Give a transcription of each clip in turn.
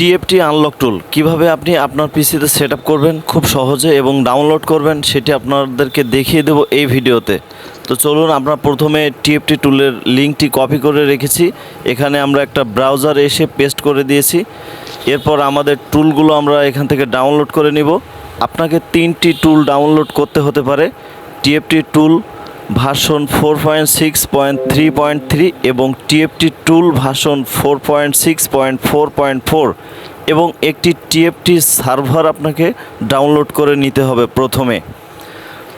TFT unlock টুল কীভাবে আপনি আপনার পিসিতে সেট করবেন? খুব সহজে এবং ডাউনলোড করবেন, সেটি আপনাদেরকে দেখিয়ে দেব এই ভিডিওতে। তো চলুন, আমরা প্রথমে টিএফটি টুলের লিঙ্কটি কপি করে রেখেছি। এখানে আমরা একটা ব্রাউজার এসে পেস্ট করে দিয়েছি। এরপর আমাদের টুলগুলো আমরা এখান থেকে ডাউনলোড করে নিব। আপনাকে তিনটি টুল ডাউনলোড করতে হতে পারে। TFT tool version four point six point three point three এবং TFT tool version four point six point four point four এবং একটি টিএফটি সার্ভার আপনাকে ডাউনলোড করে নিতে হবে প্রথমে।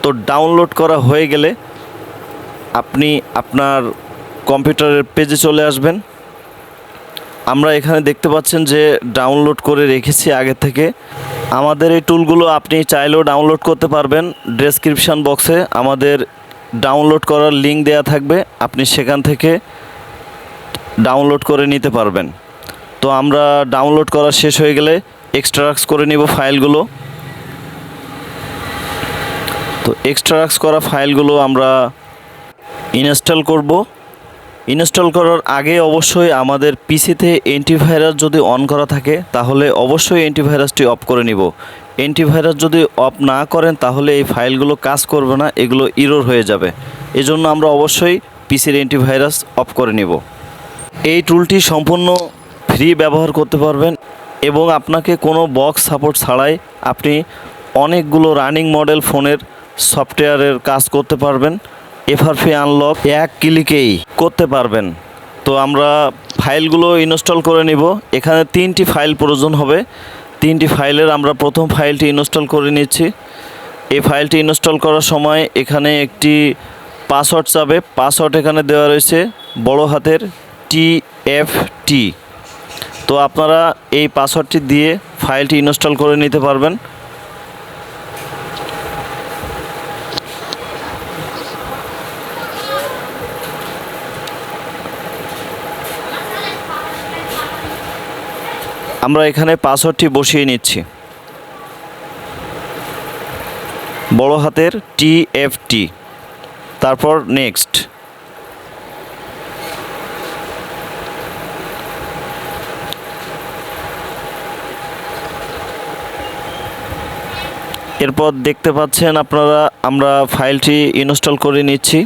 তো ডাউনলোড করা হয়ে গেলে আপনি আপনার কম্পিউটারের পেজে চলে আসবেন। আমরা এখানে দেখতে পাচ্ছেন যে ডাউনলোড করে রেখেছি আগে থেকে। আমাদের এই টুলগুলো আপনি চাইলেও ডাউনলোড করতে পারবেন। ডেসক্রিপশান বক্সে আমাদের ডাউনলোড করার লিঙ্ক দেওয়া থাকবে। আপনি সেখান থেকে ডাউনলোড করে নিতে পারবেন। তো আমরা ডাউনলোড করা শেষ হয়ে গেলে এক্সট্রাক্স করে নিব ফাইলগুলো। তো এক্সট্রাক্স করা ফাইলগুলো আমরা ইনস্টল করব। ইনস্টল করার আগে অবশ্যই আমাদের পিসিতে অ্যান্টিভাইরাস যদি অন করা থাকে, তাহলে অবশ্যই অ্যান্টিভাইরাসটি অফ করে নিব। অ্যান্টিভাইরাস যদি অফ না করেন, তাহলে এই ফাইলগুলো কাজ করবে না, এগুলো ইরোর হয়ে যাবে। এজন্য আমরা অবশ্যই পিসির অ্যান্টিভাইরাস অফ করে নিব। এই টুলটি সম্পূর্ণ ফ্রি ব্যবহার করতে পারবেন এবং আপনাকে কোনো বক্স সাপোর্ট ছাড়াই আপনি অনেকগুলো রানিং মডেল ফোনের সফটওয়্যারের কাজ করতে পারবেন। এফআরপি আনলক এক ক্লিকেই করতে পারবেন। তো আমরা ফাইলগুলো ইনস্টল করে নিব। এখানে তিনটি ফাইল প্রয়োজন হবে। তিনটি ফাইলের আমরা প্রথম ফাইলটি ইনস্টল করে নিচ্ছি। এই ফাইলটি ইনস্টল করার সময় এখানে একটি পাসওয়ার্ড চাবে পাসওয়ার্ড এখানে দেওয়া রয়েছে বড় হাতের টি এফ টি। তো আপনারা এই পাসওয়ার্ডটি দিয়ে ফাইলটি ইনস্টল করে নিতে পারবেন। আমরা এখানে পাসওয়ার্ডটি বসিয়ে নিচ্ছি। বড় হাতের টি এফ টি। তারপর নেক্সট। এরপর দেখতে পাচ্ছেন আপনারা, আমরা ফাইলটি ইনস্টল করে নিচ্ছি।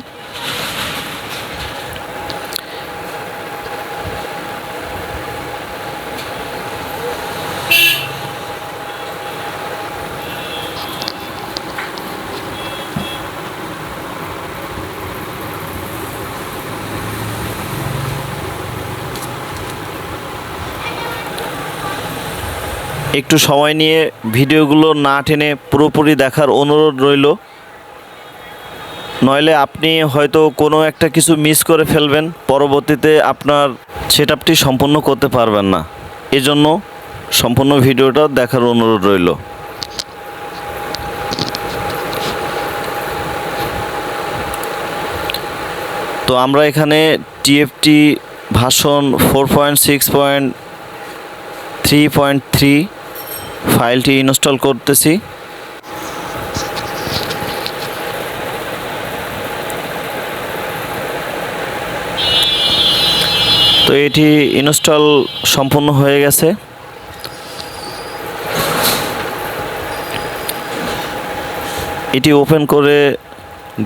একটু সময় নিয়ে ভিডিওগুলো না টেনে পুরোপুরি দেখার অনুরোধ রইল। নইলে আপনি হয়তো কোনো একটা কিছু মিস করে ফেলবেন, পরবর্তীতে আপনার সেট আপটি সম্পূর্ণ করতে পারবেন না। এজন্য সম্পূর্ণ ভিডিওটা দেখার অনুরোধ রইল। তো আমরা এখানে TFT version four point six point three point three ফাইলটি ইনস্টল করতেছি। তো এটি ইনস্টল সম্পূর্ণ হয়ে গেছে। এটি ওপেন করে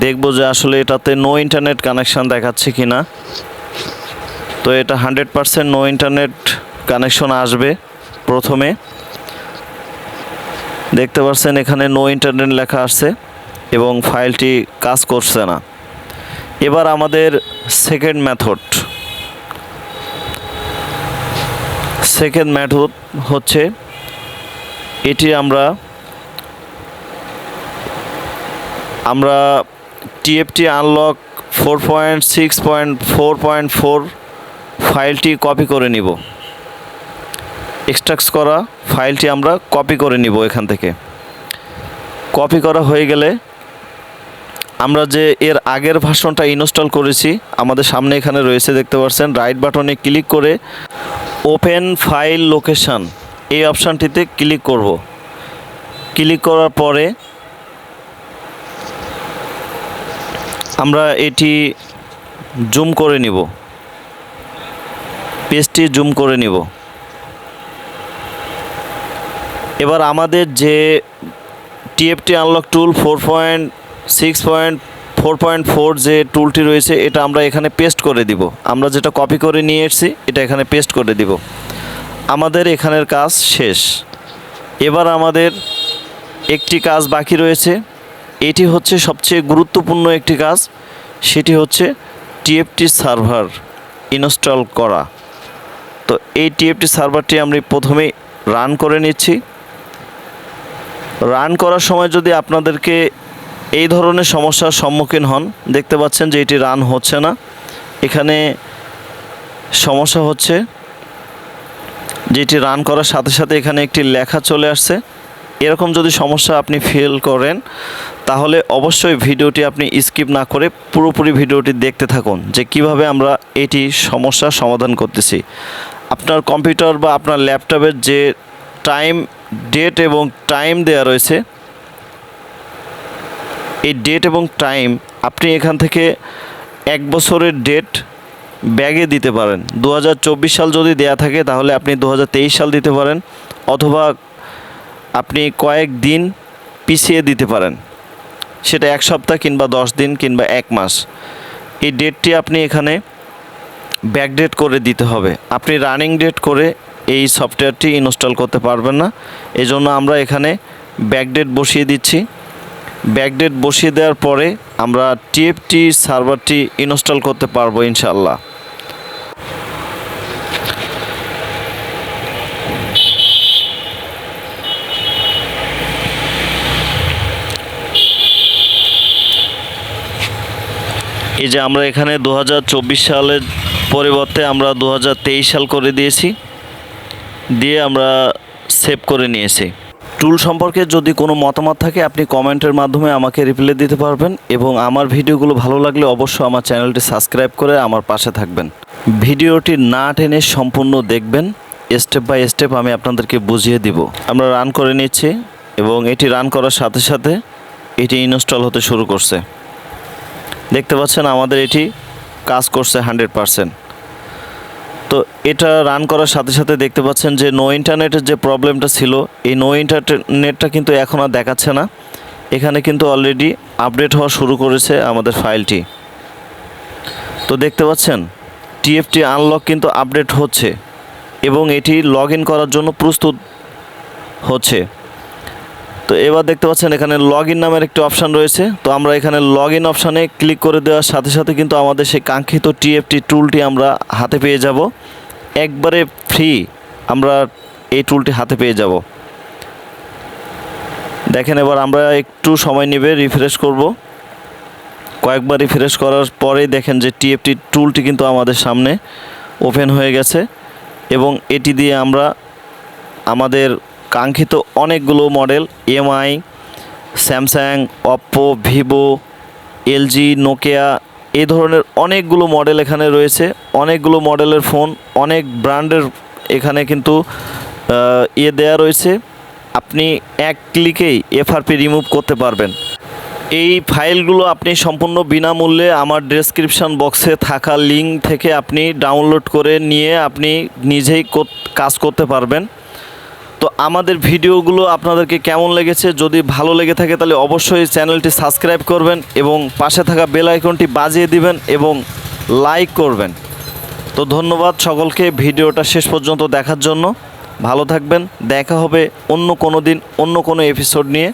দেখব যে আসলে এটাতে নো ইন্টারনেট কানেকশান দেখাচ্ছে কি না তো এটা hundred percent no internet connection আসবে প্রথমে। দেখতে পাচ্ছেন এখানে নো ইন্টারনেট লেখা আসছে এবং ফাইলটি কাজ করছে না। এবার আমাদের সেকেন্ড মেথড সেকেন্ড মেথড হচ্ছে, এটি আমরা আমরা TFT unlock four point six point four point four ফাইলটি কপি করে নিব। এক্সট্রাক্ট করা ফাইলটি আমরা কপি করে নিব এখান থেকে। কপি করা হয়ে গেলে আমরা যে এর আগের ভাষণটা ইনস্টল করেছি, আমাদের সামনে এখানে রয়েছে, দেখতে পাচ্ছেন রাইট বাটনে ক্লিক করে ওপেন ফাইল লোকেশান এই অপশানটিতে ক্লিক করব। ক্লিক করার পরে আমরা এটি জুম করে নিব। পেজটি জুম করে নিব। এবার আমাদের যে TFT unlock tool four point six point four point four যে টুলটি রয়েছে, এটা আমরা এখানে পেস্ট করে দিব। আমরা যেটা কপি করে নিয়ে এসেছি, এটা এখানে পেস্ট করে দিব। আমাদের এখানের কাজ শেষ। এবার আমাদের একটি কাজ বাকি রয়েছে। এটি হচ্ছে সবচেয়ে গুরুত্বপূর্ণ একটি কাজ, সেটি হচ্ছে টিএফটি সার্ভার ইনস্টল করা। তো এই টিএফটি সার্ভারটি আমি প্রথমেই রান করে নিচ্ছি। রান করার সময় যদি আপনাদেরকে এই ধরনের সমস্যার সম্মুখীন হন, দেখতে পাচ্ছেন যে এটি রান হচ্ছে না। এখানে সমস্যা হচ্ছে যেটি রান করার সাথে সাথে এখানে একটি লেখা চলে আসছে। এরকম যদি সমস্যা আপনি ফিল করেন, তাহলে অবশ্যই ভিডিওটি আপনি স্কিপ না করে পুরোপুরি ভিডিওটি দেখতে থাকুন যে কীভাবে আমরা এটি সমস্যার সমাধান করতেছি। আপনার কম্পিউটার বা আপনার ল্যাপটপের যে টাইম ডেট এবং টাইম দেওয়া রয়েছে। এই ডেট এবং টাইম আপনি এখান থেকে এক বছরের ডেট ব্যাগে দিতে পারেন। দু হাজার চব্বিশ সাল যদি দেয়া থাকে, তাহলে আপনি দু হাজার তেইশ সাল দিতে পারেন অথবা আপনি কয়েক দিন পিছিয়ে দিতে পারেন। সেটা এক সপ্তাহ কিংবা দশ দিন কিংবা এক মাস। এই ডেটটি আপনি এখানে ব্যাকডেট করে দিতে হবে। আপনি রানিং ডেট করে এই সফটওয়্যারটি ইনস্টল করতে পারবেন না। এই জন্য আমরা এখানে ব্যাকডেট বসিয়ে দিচ্ছি। ব্যাকডেট বসিয়ে দেওয়ার পরে আমরা টিএফটি সার্ভারটি ইনস্টল করতে পারব ইনশাল্লাহ এই যে আমরা এখানে দু হাজার চব্বিশ সালের পরিবর্তে আমরা দু হাজার তেইশ সাল করে দিয়েছি। দিয়ে আমরা সেভ করে নিয়েছি। টুল সম্পর্কে যদি কোনো মতামত থাকে, আপনি কমেন্টের মাধ্যমে আমাকে রিপ্লাই দিতে পারবেন এবং আমার ভিডিওগুলো ভালো লাগলে অবশ্যই আমার চ্যানেলটি সাবস্ক্রাইব করে আমার পাশে থাকবেন। ভিডিওটি না টেনে সম্পূর্ণ দেখবেন। স্টেপ বাই স্টেপ আমি আপনাদেরকে বুঝিয়ে দিব। আমরা রান করে নিচ্ছি এবং এটি রান করার সাথে সাথে এটি ইনস্টল হতে শুরু করছে। দেখতে পাচ্ছেন আমাদের এটি কাজ করছে হান্ড্রেড পারসেন্ট তো এটা রান করার সাথে সাথে দেখতে পাচ্ছেন যে নো ইন্টারনেটের যে প্রবলেমটা ছিল, এই নো ইন্টারনেটটা কিন্তু এখন আর দেখাচ্ছে না। এখানে কিন্তু অলরেডি আপডেট হওয়া শুরু করেছে আমাদের ফাইলটি তো দেখতে পাচ্ছেন টিএফটি আনলক কিন্তু আপডেট হচ্ছে এবং এটি লগ করার জন্য প্রস্তুত হচ্ছে। তো এবার দেখতে পাচ্ছেন এখানে লগ ইন নামের একটি অপশান রয়েছে। তো আমরা এখানে লগ ইন অপশানে ক্লিক করে দেওয়ার সাথে সাথে কিন্তু আমাদের সেই কাঙ্ক্ষিত টিএফটি টুলটি আমরা হাতে পেয়ে যাব। একবারে ফ্রি আমরা এই টুলটি হাতে পেয়ে যাব। দেখেন এবার আমরা একটু সময় নেবে রিফ্রেশ করব। কয়েকবার রিফ্রেশ করার পরেই দেখেন যে টিএফটি টুলটি কিন্তু আমাদের সামনে ওপেন হয়ে গেছে এবং এটি দিয়ে আমরা আমাদের কাঙ্ক্ষিত অনেকগুলো model, MI, Samsung, Oppo, Vivo, LG, Nokia এই ধরনের অনেকগুলো মডেল এখানে রয়েছে। অনেকগুলো মডেলের ফোন, অনেক ব্র্যান্ডের এখানে কিন্তু ইয়ে দেয়া রয়েছে। আপনি এক ক্লিকেই এফআরপি রিমুভ করতে পারবেন। এই ফাইলগুলো আপনি সম্পূর্ণ বিনামূল্যে আমার ডেসক্রিপশন বক্সে থাকা লিঙ্ক থেকে আপনি ডাউনলোড করে নিয়ে আপনি নিজেই কাজ করতে পারবেন। তো আমাদের ভিডিওগুলো আপনাদেরকে কেমন লেগেছে? যদি ভালো লেগে থাকে তাহলে অবশ্যই চ্যানেলটি সাবস্ক্রাইব করবেন এবং পাশে থাকা বেল আইকনটি বাজিয়ে দিবেন এবং লাইক করবেন। তো ধন্যবাদ সকলকে, ভিডিওটা শেষ পর্যন্ত দেখার জন্য। ভালো থাকবেন, দেখা হবে অন্য কোনো দিন, অন্য কোনো এপিসোড নিয়ে।